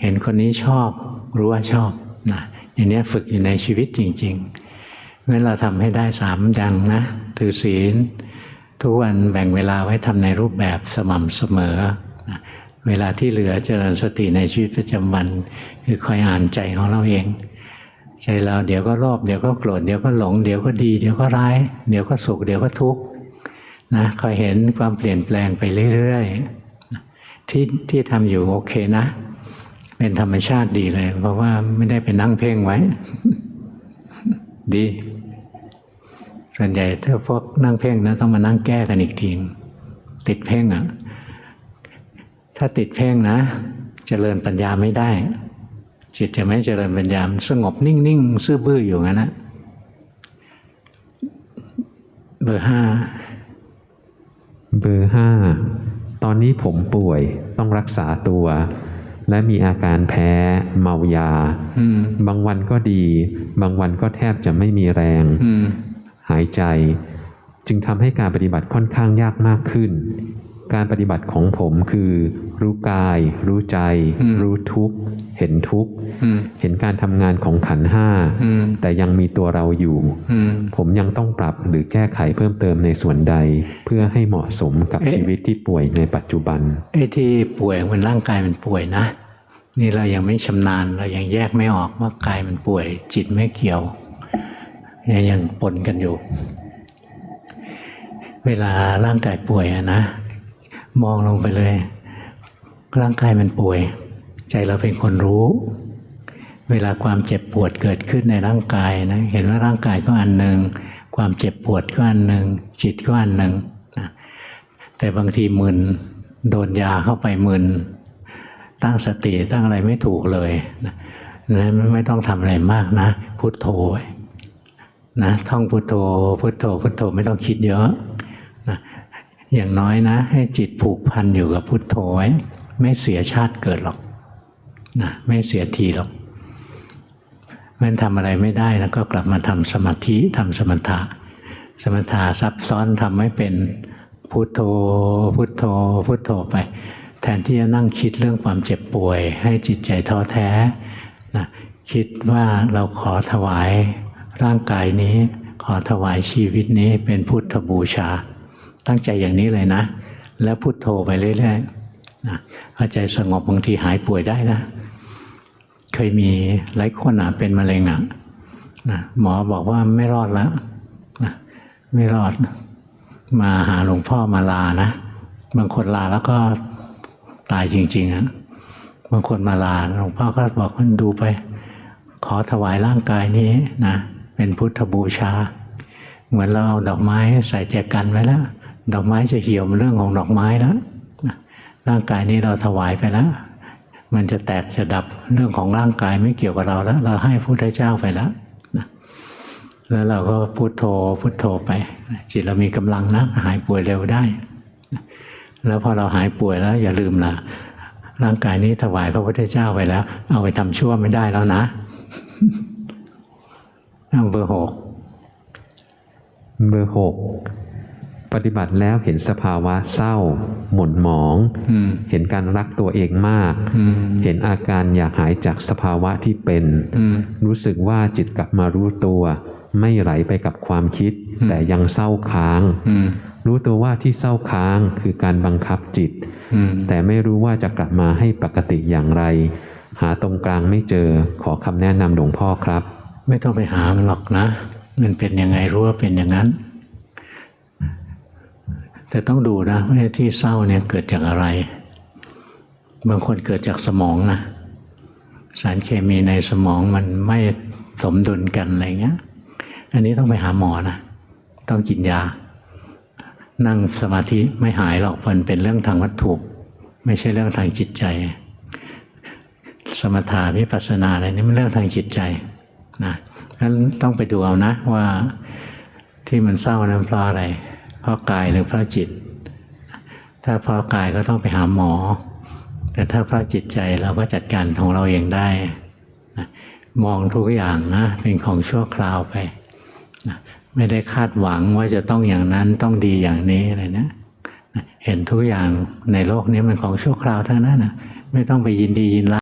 เห็นคนนี้ชอบรู้ว่าชอบนะอย่างนี้ฝึกอยู่ในชีวิตจริงๆงั้นเราทำให้ได้สามดังนะถือศีล ทุกวันแบ่งเวลาไว้ทำในรูปแบบสม่ำเสมอนะเวลาที่เหลือเจริญสติในชีวิตประจำวัน คือคอยอ่านใจของเราเอง ใจเราเดี๋ยวก็โลภเดี๋ยวก็โกรธเดี๋ยวก็หลง เดี๋ยวก็ดี เดี๋ยวก็ร้าย เดี๋ยวก็สุขเดี๋ยวก็ทุกข์นะคอยเห็นความเปลี่ยนแปลงไปเรื่อยๆที่ที่ทำอยู่โอเคนะ เป็นธรรมชาติดีเลย เพราะว่าไม่ได้ไปนั่งเพ่งไว้ ดี ส่วนใหญ่ถ้าพวกนั่งเพ่งนะต้องมานั่งแก้กันอีกทีติดเพ่งอะ ถ้าติดเพ่งนะเจริญปัญญาไม่ได้ จิตจะไม่เจริญปัญญามันสงบนิ่งๆซื่อบื้ออยู่งั้นนะเบอร์ห้าเบอร์ห้าตอนนี้ผมป่วยต้องรักษาตัว และมีอาการแพ้เมายาอืมบางวันก็ดี บางวันก็แทบจะไม่มีแรงอืมหายใจ จึงทำให้การปฏิบัติค่อนข้างยากมากขึ้น การปฏิบัติของผมคือ รู้กาย รู้ใจอืมรู้ทุกข์เห็นทุกข์อืมเห็นการทำงานของขันธ์ห้าอืมแต่ยังมีตัวเราอยู่อืมผมยังต้องปรับหรือแก้ไขเพิ่มเติมในส่วนใด เพื่อให้เหมาะสมกับเอ๊ะชีวิตที่ป่วยในปัจจุบันไอ้ที่ป่วยมันร่างกายมันป่วยนะ นี่เรายังไม่ชำนาญเรายังแยกไม่ออกว่ากายมันป่วย จิตไม่เกี่ยวยังยังปนกันอยู่ เวลาร่างกายป่วยอะนะ มองลงไปเลย ร่างกายมันป่วย ใจเราเป็นคนรู้ เวลาความเจ็บปวดเกิดขึ้นในร่างกายนะเห็นว่าร่างกายก็อันหนึ่งความเจ็บปวดก็อันหนึ่งจิตก็อันหนึ่งนะแต่บางทีมึนโดนยาเข้าไปมึนตั้งสติตั้งอะไรไม่ถูกเลยนะนั้นไม่ต้องทำอะไรมากนะ พุทโธนะท่องพุทโธพุทโธพุทโธไม่ต้องคิดเยอะนะ อย่างน้อยนะ ให้จิตผูกพันอยู่กับพุทโธไว้ ไม่เสียชาติเกิดหรอกนะไม่เสียทีหรอกมันทำอะไรไม่ได้แล้วก็กลับมาทำสมาธิทำสมถะ สมถะซับซ้อนทำไม่เป็นพุทโธพุทโธพุทโธไป แทนที่จะนั่งคิดเรื่องความเจ็บป่วย ให้จิตใจท้อแท้นะคิดว่าเราขอถวายร่างกายนี้ ขอถวายชีวิตนี้เป็นพุทธบูชา ตั้งใจอย่างนี้เลยนะ แล้วพุทโธไปเรื่อยๆนะพอใจสงบบางทีหายป่วยได้นะ เคยมีหลายคนอะเป็นมะเร็งอะนะหมอบอกว่าไม่รอดแล้วนะไม่รอด มาหาหลวงพ่อมาลานะ บางคนลาแล้วก็ตายจริงๆอะบางคนมาลาหลวงพ่อก็บอกว่าดูไป ขอถวายร่างกายนี้นะเป็นพุทธบูชา เหมือนเราเอาดอกไม้ใส่แจกันไว้แล้ว ดอกไม้จะเหี่ยวมันเรื่องของดอกไม้แล้วร่างกายนี้เราถวายไปแล้ว มันจะแตกจะดับเรื่องของร่างกายไม่เกี่ยวกับเราแล้ว เราให้พระพุทธเจ้าไปแล้วแล้วเราก็พุโทโธพุโทโธไปจิตเรามีกำลังนะหายป่วยเร็วได้ แล้วพอเราหายป่วยแล้ว อย่าลืมนะร่างกายนี้ถวายพระพุทธเจ้าไปแล้ว เอาไปทำชั่วไม่ได้แล้วนะนั่งเบอร์หกเบอร์หก ปฏิบัติแล้วเห็นสภาวะเศร้า หม่นหมองอืมเห็นการรักตัวเองมากอืมเห็นอาการอยากหายจากสภาวะที่เป็นอืมรู้สึกว่าจิตกลับมารู้ตัว ไม่ไหลไปกับความคิดอืมแต่ยังเศร้าค้างอืมรู้ตัวว่าที่เศร้าค้างคือการบังคับจิตอืมแต่ไม่รู้ว่าจะกลับมาให้ปกติอย่างไร หาตรงกลางไม่เจอขอคำแนะนำหลวงพ่อครับ ไม่ต้องไปหามันหรอกนะ มันเป็นยังไงรู้ว่าเป็นอย่างนั้น แต่ต้องดูนะว่าที่เศร้าเนี่ยเกิดจากอะไร บางคนเกิดจากสมองนะ สารเคมีในสมองมันไม่สมดุลกันอะไรเงี้ย อันนี้ต้องไปหาหมอนะ ต้องกินยา นั่งสมาธิไม่หายหรอกมันเป็นเรื่องทางวัตถุ ไม่ใช่เรื่องทางจิตใจ สมถะวิปัสสนาอะไรนี่มันเรื่องทางจิตใจนะงั้นต้องไปดูเอานะว่าที่มันเศร้านั้นเพราะอะไร เพราะกายหรือเพราะจิต ถ้าเพราะกายก็ต้องไปหาหมอ แต่ถ้าเพราะจิตใจเราก็จัดการของเราเองได้นะมองทุกอย่างนะเป็นของชั่วคราวไปนะไม่ได้คาดหวังว่าจะต้องอย่างนั้นต้องดีอย่างนี้อะไรนะนะเห็นทุกอย่างในโลกนี้มันของชั่วคราวทั้งนั้นนะไม่ต้องไปยินดียินร้าย